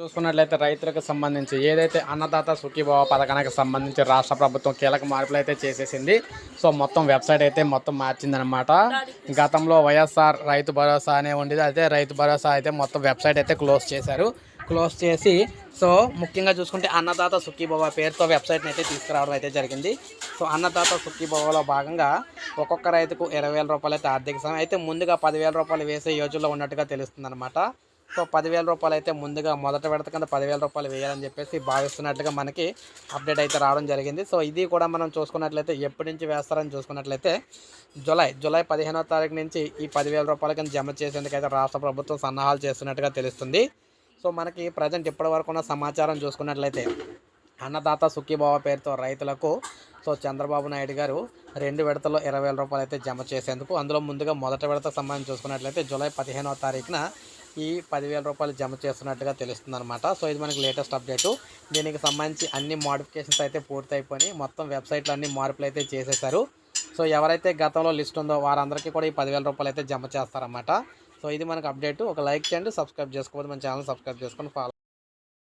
చూసుకున్నట్లయితే రైతులకు సంబంధించి ఏదైతే అన్నదాత సుఖీభావ పథకానికి సంబంధించి రాష్ట్ర ప్రభుత్వం కీలక మార్పులు అయితే చేసేసింది. సో మొత్తం వెబ్సైట్ అయితే మొత్తం మార్చిందనమాట గతంలో వైఎస్ఆర్ రైతు భరోసా అనే ఉండేది. అయితే రైతు భరోసా అయితే మొత్తం వెబ్సైట్ అయితే క్లోజ్ చేశారు. క్లోజ్ చేసి సో ముఖ్యంగా చూసుకుంటే అన్నదాత సుఖీభవ పేరుతో వెబ్సైట్ని అయితే తీసుకురావడం అయితే జరిగింది. సో అన్నదాత సుఖీభవలో భాగంగా ఒక్కొక్క రైతుకు ఇరవై వేల రూపాయలు అయితే ఆర్థిక సమయం అయితే ముందుగా పదివేల రూపాయలు వేసే యోజనలో ఉన్నట్టుగా తెలుస్తుంది సో పదివేల రూపాయలు అయితే ముందుగా మొదట విడత కింద పదివేల రూపాయలు వేయాలని చెప్పేసి భావిస్తున్నట్లుగా మనకి అప్డేట్ అయితే రావడం జరిగింది. సో ఇది కూడా మనం చూసుకున్నట్లయితే ఎప్పటి నుంచి వేస్తారని చూసుకున్నట్లయితే జూలై జూలై పదిహేనో తారీఖు నుంచి ఈ పదివేల రూపాయల కింద జమ చేసేందుకు అయితే రాష్ట్ర ప్రభుత్వం సన్నాహాలు చేస్తున్నట్టుగా తెలుస్తుంది. సో మనకి ప్రజెంట్ ఇప్పటి వరకు ఉన్న సమాచారం చూసుకున్నట్లయితే అన్నదాత సుఖీభావ పేరుతో రైతులకు సో చంద్రబాబు నాయుడు గారు రెండు విడతల్లో ఇరవై వేల రూపాయలు అయితే జమ చేసేందుకు అందులో ముందుగా మొదటి విడత సంబంధించి చూసుకున్నట్లయితే జూలై పదిహేనవ తారీఖున ఈ పదివేల రూపాయలు జమ చేస్తున్నట్టుగా తెలుస్తుంది అనమాట సో ఇది మనకి లేటెస్ట్ అప్డేటు దీనికి సంబంధించి అన్ని మోడిఫికేషన్స్ అయితే పూర్తి అయిపోయి మొత్తం వెబ్సైట్లో అన్ని మార్పులు అయితే చేసేసారు సో ఎవరైతే గతంలో లిస్ట్ ఉందో వారందరికీ కూడా ఈ పదివేల రూపాయలు అయితే జమ చేస్తారన్నమాట. సో ఇది మనకు అప్డేట్ ఒక లైక్ చేయండి సబ్స్క్రైబ్ చేసుకోవద్దు మన ఛానల్ సబ్స్క్రైబ్ చేసుకొని ఫాలో